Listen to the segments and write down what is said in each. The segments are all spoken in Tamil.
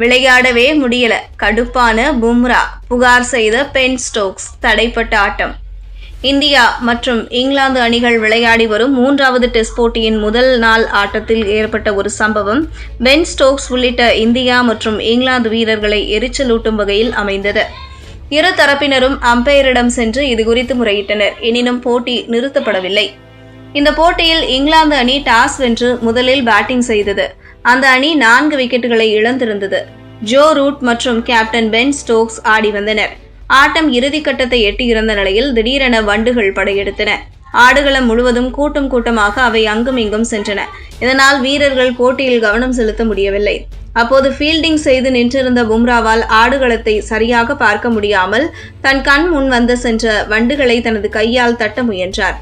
விளையாடவே முடியல. கடுப்பான பும்ரா புகார் செய்த பென் ஸ்டோக்ஸ் தடைப்பட்ட ஆட்டம். இந்தியா மற்றும் இங்கிலாந்து அணிகள் விளையாடி வரும் மூன்றாவது டெஸ்ட் போட்டியின் முதல் நாள் ஆட்டத்தில் ஏற்பட்ட ஒரு சம்பவம் பென் ஸ்டோக்ஸ் உள்ளிட்ட இந்தியா மற்றும் இங்கிலாந்து வீரர்களை எரிச்சலூட்டும் வகையில் அமைந்தது. இரு தரப்பினரும் அம்பையரிடம் சென்று இதுகுறித்து முறையிட்டனர். எனினும் போட்டி நிறுத்தப்படவில்லை. இந்த போட்டியில் இங்கிலாந்து அணி டாஸ் வென்று முதலில் பேட்டிங் செய்தது. அந்த அணி நான்கு விக்கெட்டுகளை இழந்திருந்தது. ஜோ ரூட் மற்றும் கேப்டன் பென் ஸ்டோக்ஸ் ஆடி வந்தனர். ஆட்டம் இறுதிக்கட்டத்தை எட்டியிருந்த நிலையில் திடீரென வண்டுகள் படையெடுத்தன. ஆடுகளம் முழுவதும் கூட்டம் கூட்டமாக அவை அங்கும் இங்கும் சென்றன. இதனால் வீரர்கள் போட்டியில் கவனம் செலுத்த முடியவில்லை. அப்போது ஃபீல்டிங் செய்து நின்றிருந்த பும்ராவால் ஆடுகளத்தை சரியாக பார்க்க முடியாமல் தன் கண் முன் வந்து சென்ற வண்டுகளை தனது கையால் தட்ட முயன்றார்.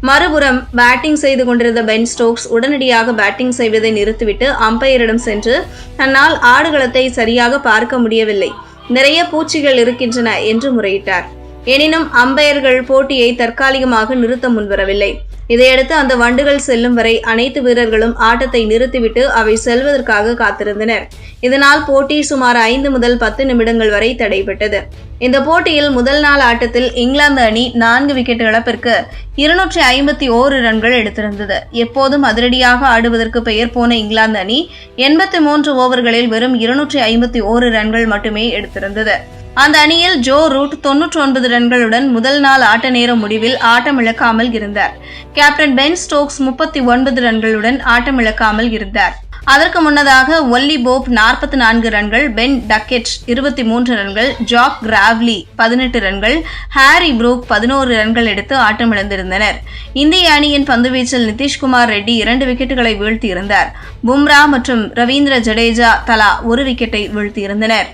மறுபுறம் பேட்டிங் செய்து கொண்டிருந்த பென் ஸ்டோக்ஸ் உடனடியாக பேட்டிங் செய்வதை நிறுத்திவிட்டு அம்பையரிடம் சென்று தன்னால் ஆடுகளத்தை சரியாக பார்க்க முடியவில்லை. நிறைய பூச்சிகள் இருக்கின்றன என்று முறையிட்டார். எனினும் அம்பையர்கள் போட்டியை தற்காலிகமாக நிறுத்த முன்வரவில்லை. இதையடுத்து அந்த வண்டுகள் செல்லும் வரை அனைத்து வீரர்களும் ஆட்டத்தை நிறுத்திவிட்டு அவை செல்வதற்காக காத்திருந்தனர். இதனால் போட்டி சுமார் ஐந்து முதல் பத்து நிமிடங்கள் வரை தடைபட்டது. இந்த போட்டியில் முதல் நாள் ஆட்டத்தில் இங்கிலாந்து அணி நான்கு விக்கெட் இழப்பிற்கு இருநூற்றி ஐம்பத்தி ஓரு ரன்கள் எடுத்திருந்தது. எப்போதும் அதிரடியாக ஆடுவதற்கு பெயர் போன இங்கிலாந்து அணி எண்பத்தி மூன்று ஓவர்களில் வெறும் இருநூற்றி ஐம்பத்தி ஓரு ரன்கள் மட்டுமே எடுத்திருந்தது. அந்த அணியில் ஜோ ரூட் தொன்னூற்றி ஒன்பது ரன்களுடன் முதல் நாள் ஆட்ட நேர முடிவில் ஆட்டமிழக்காமல் இருந்தார். கேப்டன் பென் ஸ்டோக்ஸ் முப்பத்தி ஒன்பது ரன்களுடன் ஆட்டமிழக்காமல் இருந்தார். அதற்கு முன்னதாக ஒல்லி போப் நாற்பத்தி நான்கு ரன்கள் பென் டக்கெட் இருபத்தி மூன்று ரன்கள் ஜாக் கிராவ்லி பதினெட்டு ரன்கள் ஹாரி புரூக் பதினோரு ரன்கள் எடுத்து ஆட்டமிழந்திருந்தனர். இந்திய அணியின் பந்துவீச்சில் நிதிஷ்குமார் ரெட்டி இரண்டு விக்கெட்டுகளை வீழ்த்தியிருந்தார். பும்ரா மற்றும் ரவீந்திர ஜடேஜா தலா ஒரு விக்கெட்டை வீழ்த்தியிருந்தனர்.